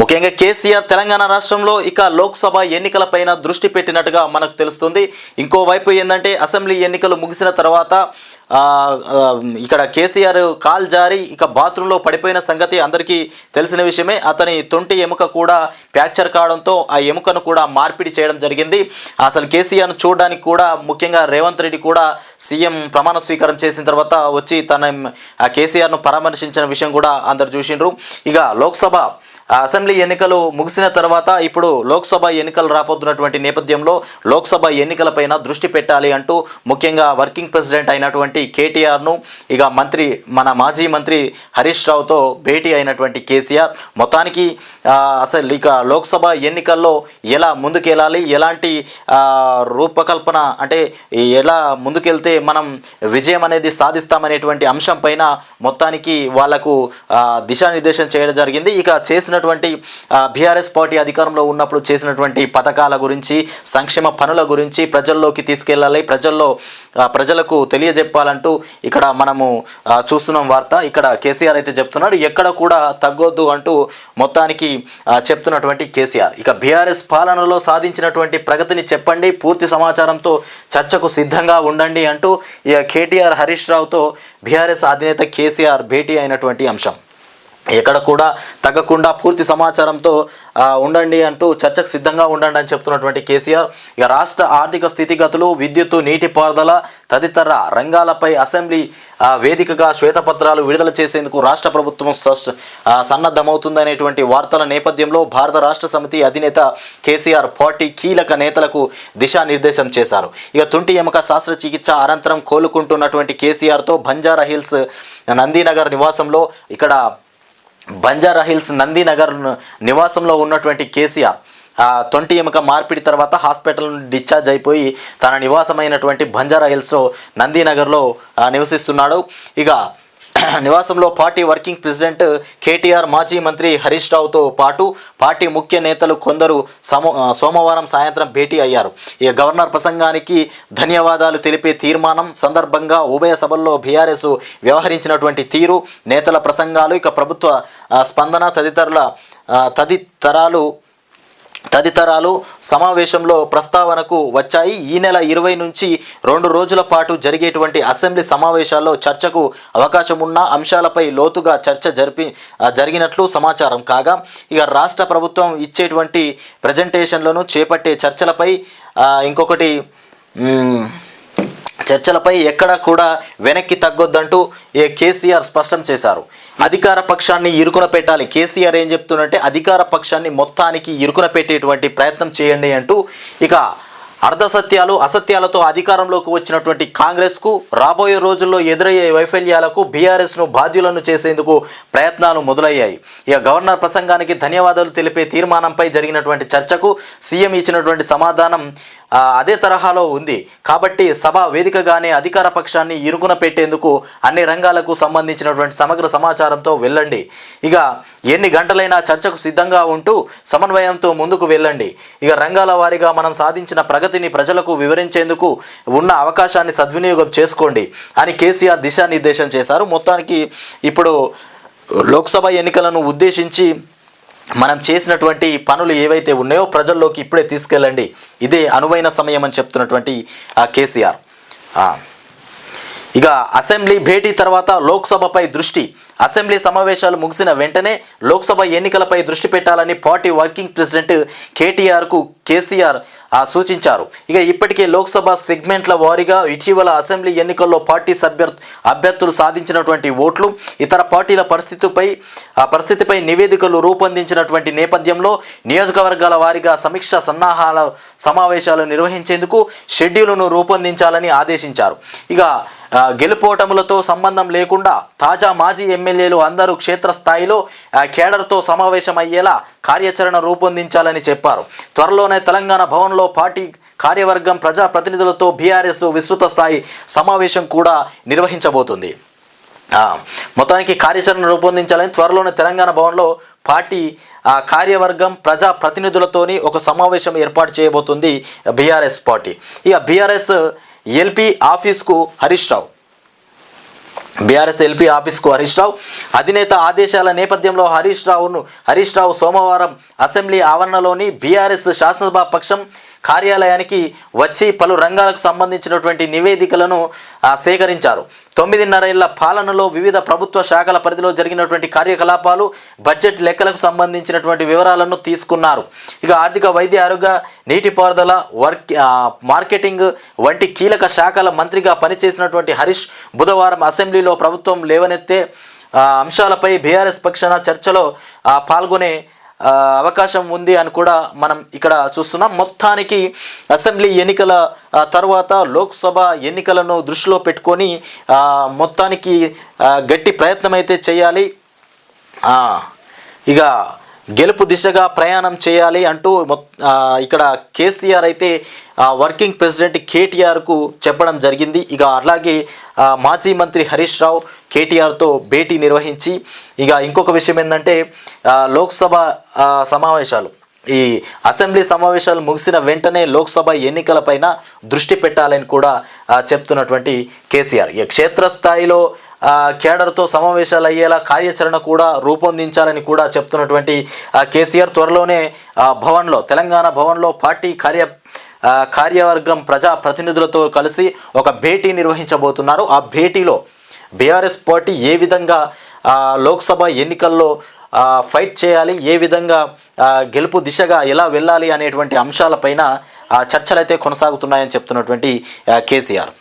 ముఖ్యంగా కేసీఆర్ తెలంగాణ రాష్ట్రంలో ఇక లోక్సభ ఎన్నికలపైన దృష్టి పెట్టినట్టుగా మనకు తెలుస్తుంది. ఇంకోవైపు ఏంటంటే అసెంబ్లీ ఎన్నికలు ముగిసిన తర్వాత ఇక్కడ కేసీఆర్ కాల్ జారి ఇక బాత్రూంలో పడిపోయిన సంగతి అందరికీ తెలిసిన విషయమే. అతని తొంటి ఎముక కూడా ఫ్రాక్చర్ కావడంతో ఆ ఎముకను కూడా మార్పిడి చేయడం జరిగింది. అసలు కేసీఆర్ను చూడడానికి కూడా ముఖ్యంగా రేవంత్ రెడ్డి కూడా సీఎం ప్రమాణ స్వీకారం చేసిన తర్వాత వచ్చి తన ఆ కేసీఆర్ను పరామర్శించిన విషయం కూడా అందరు చూసిండ్రు. ఇక లోక్సభ అసెంబ్లీ ఎన్నికలు ముగిసిన తర్వాత ఇప్పుడు లోక్సభ ఎన్నికలు రాబోతున్నటువంటి నేపథ్యంలో లోక్సభ ఎన్నికలపైన దృష్టి పెట్టాలి అంటూ ముఖ్యంగా వర్కింగ్ ప్రెసిడెంట్ అయినటువంటి కేటీఆర్ను ఇక మంత్రి మన మాజీ మంత్రి హరీష్ రావుతో భేటీ అయినటువంటి కేసీఆర్. మొత్తానికి అసలు ఇక లోక్సభ ఎన్నికల్లో ఎలా ముందుకెళ్ళాలి? ఎలాంటి రూపకల్పన అంటే ఎలా ముందుకెళ్తే మనం విజయం అనేది సాధిస్తామనేటువంటి అంశం పైన మొత్తానికి వాళ్ళకు దిశానిర్దేశం చేయడం జరిగింది. ఇక చేసిన చేసినటువంటి బీఆర్ఎస్ పార్టీ అధికారంలో ఉన్నప్పుడు చేసినటువంటి పథకాల గురించి సంక్షేమ పనుల గురించి ప్రజల్లోకి తీసుకెళ్ళాలి. ప్రజల్లో ప్రజలకు తెలియజెప్పాలంటూ ఇక్కడ మనము చూస్తున్నాం వార్త. ఇక్కడ కేసీఆర్ అయితే చెప్తున్నాడు ఎక్కడ కూడా తగ్గొద్దు అంటూ మొత్తానికి చెప్తున్నటువంటి కేసీఆర్. ఇక బీఆర్ఎస్ పాలనలో సాధించినటువంటి ప్రగతిని చెప్పండి పూర్తి సమాచారంతో చర్చకు సిద్ధంగా ఉండండి అంటూ ఇక కేటీఆర్ హరీష్ రావుతో బీఆర్ఎస్ అధినేత కేసీఆర్ భేటీ అయినటువంటి అంశం. ఎక్కడ కూడా తగ్గకుండా పూర్తి సమాచారంతో ఉండండి అంటూ చర్చకు సిద్ధంగా ఉండండి అని చెప్తున్నటువంటి కేసీఆర్ ఇక రాష్ట్ర ఆర్థిక స్థితిగతులు విద్యుత్తు నీటిపారుదల తదితర రంగాలపై అసెంబ్లీ వేదికగా శ్వేతపత్రాలు విడుదల చేసేందుకు రాష్ట్ర ప్రభుత్వం సన్నద్ధమవుతుందనేటువంటి వార్తల నేపథ్యంలో భారత రాష్ట్ర సమితి అధినేత కేసీఆర్ పార్టీ కీలక నేతలకు దిశానిర్దేశం చేశారు. ఇక తుంటి ఎముక శస్త్రచికిత్స అనంతరం కోలుకుంటున్నటువంటి కేసీఆర్తో బంజారా హిల్స్ నందీనగర్ నివాసంలో ఇక్కడ బంజారా హిల్స్ నందీనగర్ నివాసంలో ఉన్నటువంటి కేసీఆర్ ఆ తొంటి ఎముక మార్పిడి తర్వాత హాస్పిటల్ నుండి డిశ్చార్జ్ అయిపోయి తన నివాసమైనటువంటి బంజారా హిల్స్లో నందీనగర్లో నివసిస్తున్నాడు. ఇక నివాసంలో పార్టీ వర్కింగ్ ప్రెసిడెంట్ కేటీఆర్ మాజీ మంత్రి హరీష్ రావుతో పాటు పార్టీ ముఖ్య నేతలు కొందరు సమో సోమవారం సాయంత్రం భేటీ అయ్యారు. ఈ గవర్నర్ ప్రసంగానికి ధన్యవాదాలు తెలిపే తీర్మానం సందర్భంగా ఉభయ సభల్లో బీఆర్ఎస్ వ్యవహరించినటువంటి తీరు నేతల ప్రసంగాలు ఇక ప్రభుత్వ స్పందన తదితరుల తదితరాలు తదితరాలు సమావేశంలో ప్రస్తావనకు వచ్చాయి. ఈ నెల ఇరవై నుంచి రెండు రోజుల పాటు జరిగేటువంటి అసెంబ్లీ సమావేశాల్లో చర్చకు అవకాశం ఉన్న అంశాలపై లోతుగా చర్చ జరిపి జరిగినట్లు సమాచారం కాగా ఇక రాష్ట్ర ప్రభుత్వం ఇచ్చేటువంటి ప్రజెంటేషన్లను చేపట్టే చర్చలపై ఇంకొకటి చర్చలపై ఎక్కడ కూడా వెనక్కి తగ్గొద్దంటూ ఏ కేసీఆర్ స్పష్టం చేశారు. అధికార పక్షాన్ని ఇరుకున పెట్టాలి. కేసీఆర్ ఏం చెప్తున్నంటే అధికార పక్షాన్ని మొత్తానికి ఇరుకున పెట్టేటువంటి ప్రయత్నం చేయండి అంటూ ఇక అర్ధసత్యాలు అసత్యాలతో అధికారంలోకి వచ్చినటువంటి కాంగ్రెస్కు రాబోయే రోజుల్లో ఎదురయ్యే వైఫల్యాలకు బీఆర్ఎస్ను బాధ్యులను చేసేందుకు ప్రయత్నాలు మొదలయ్యాయి. ఇక గవర్నర్ ప్రసంగానికి ధన్యవాదాలు తెలిపే తీర్మానంపై జరిగినటువంటి చర్చకు సీఎం ఇచ్చినటువంటి సమాధానం అదే తరహాలో ఉంది. కాబట్టి సభ వేదికగానే అధికార పక్షాన్ని ఇరుకున పెట్టేందుకు అన్ని రంగాలకు సంబంధించినటువంటి సమగ్ర సమాచారంతో వెళ్ళండి. ఇక ఎన్ని గంటలైనా చర్చకు సిద్ధంగా ఉంటూ సమన్వయంతో ముందుకు వెళ్ళండి. ఇక రంగాల వారీగా మనం సాధించిన ప్రగతిని ప్రజలకు వివరించేందుకు ఉన్న అవకాశాన్ని సద్వినియోగం చేసుకోండి అని కేసీఆర్ దిశానిర్దేశం చేశారు. మొత్తానికి ఇప్పుడు లోక్సభ ఎన్నికలను ఉద్దేశించి మనం చేసినటువంటి పనులు ఏవైతే ఉన్నాయో ప్రజల్లోకి ఇప్పుడే తీసుకెళ్ళండి ఇదే అనువైన సమయం అని చెప్తున్నటువంటి ఆ కేసీఆర్ ఆ. ఇక అసెంబ్లీ భేటీ తర్వాత లోక్సభపై దృష్టి. అసెంబ్లీ సమావేశాలు ముగిసిన వెంటనే లోక్సభ ఎన్నికలపై దృష్టి పెట్టాలని పార్టీ వర్కింగ్ ప్రెసిడెంట్ కేటీఆర్కు కేసీఆర్ సూచించారు. ఇక ఇప్పటికే లోక్సభ సెగ్మెంట్ల వారీగా ఇటీవల అసెంబ్లీ ఎన్నికల్లో పార్టీ సభ్య అభ్యర్థులు సాధించినటువంటి ఓట్లు ఇతర పార్టీల పరిస్థితిపై ఆ పరిస్థితిపై నివేదికలు రూపొందించినటువంటి నేపథ్యంలో నియోజకవర్గాల వారీగా సమీక్ష సన్నాహాల సమావేశాలు నిర్వహించేందుకు షెడ్యూల్ను రూపొందించాలని ఆదేశించారు. ఇక గెలుపోటములతో సంబంధం లేకుండా తాజా మాజీ ఎమ్మెల్యేలు అందరూ క్షేత్రస్థాయిలో కేడర్తో సమావేశమయ్యేలా కార్యాచరణ రూపొందించాలని చెప్పారు. త్వరలోనే తెలంగాణ భవన్లో పార్టీ కార్యవర్గం ప్రజాప్రతినిధులతో బీఆర్ఎస్ విస్తృత స్థాయి సమావేశం కూడా నిర్వహించబోతుంది. మొత్తానికి కార్యాచరణ రూపొందించాలని త్వరలోనే తెలంగాణ భవన్లో పార్టీ కార్యవర్గం ప్రజా ప్రతినిధులతోని ఒక సమావేశం ఏర్పాటు చేయబోతుంది బీఆర్ఎస్ పార్టీ. ఇక బీఆర్ఎస్ ఎల్పీ ఆఫీస్కు హరీష్ రావు. బీఆర్ఎస్ ఎల్పీ ఆఫీస్కు హరీష్ రావు. అధినేత ఆదేశాల నేపథ్యంలో హరీష్ రావును హరీష్ రావు సోమవారం అసెంబ్లీ ఆవరణలోని బీఆర్ఎస్ శాసనసభ పక్షం కార్యాలయానికి వచ్చి పలు రంగాలకు సంబంధించినటువంటి నివేదికలను సేకరించారు. సేకరించారు తొమ్మిదిన్నరేళ్ళ పాలనలో వివిధ ప్రభుత్వ శాఖల పరిధిలో జరిగినటువంటి కార్యకలాపాలు బడ్జెట్ లెక్కలకు సంబంధించినటువంటి వివరాలను తీసుకున్నారు. ఇక ఆర్థిక వైద్య ఆరోగ్య నీటిపారుదల వర్క్ మార్కెటింగ్ వంటి కీలక శాఖల మంత్రిగా పనిచేసినటువంటి హరీష్ బుధవారం అసెంబ్లీలో ప్రభుత్వం లేవనెత్తే అంశాలపై బీఆర్ఎస్ పక్షాన చర్చలో పాల్గొనే అవకాశం ఉంది అని కూడా మనం ఇక్కడ చూస్తున్నాం. మొత్తానికి అసెంబ్లీ ఎన్నికల తర్వాత లోక్సభ ఎన్నికలను దృష్టిలో పెట్టుకొని మొత్తానికి గట్టి ప్రయత్నం అయితే చేయాలి ఇక గెలుపు దిశగా ప్రయాణం చేయాలి అంటూ ఇక్కడ కేసీఆర్ అయితే వర్కింగ్ ప్రెసిడెంట్ కేటీఆర్కు చెప్పడం జరిగింది. ఇక అలాగే మాజీ మంత్రి హరీష్ రావు కేటీఆర్తో భేటీ నిర్వహించి ఇక ఇంకొక విషయం ఏంటంటే లోక్సభ సమావేశాలు. ఈ అసెంబ్లీ సమావేశాలు ముగిసిన వెంటనే లోక్సభ ఎన్నికలపైన దృష్టి పెట్టాలని కూడా చెప్తున్నటువంటి కేసీఆర్. ఇక క్షేత్రస్థాయిలో కేడర్తో సమావేశాలు అయ్యేలా కార్యాచరణ కూడా రూపొందించాలని కూడా చెప్తున్నటువంటి కేసీఆర్ త్వరలోనే భవన్లో తెలంగాణ భవన్లో పార్టీ కార్య కార్యవర్గం ప్రజా ప్రతినిధులతో కలిసి ఒక భేటీ నిర్వహించబోతున్నారు. ఆ భేటీలో బీఆర్ఎస్ పార్టీ ఏ విధంగా లోక్సభ ఎన్నికల్లో ఫైట్ చేయాలి ఏ విధంగా గెలుపు దిశగా ఎలా వెళ్ళాలి అనేటువంటి అంశాలపైన చర్చలైతే చర్చలు అయితే కొనసాగుతున్నాయని చెప్తున్నటువంటి కేసీఆర్.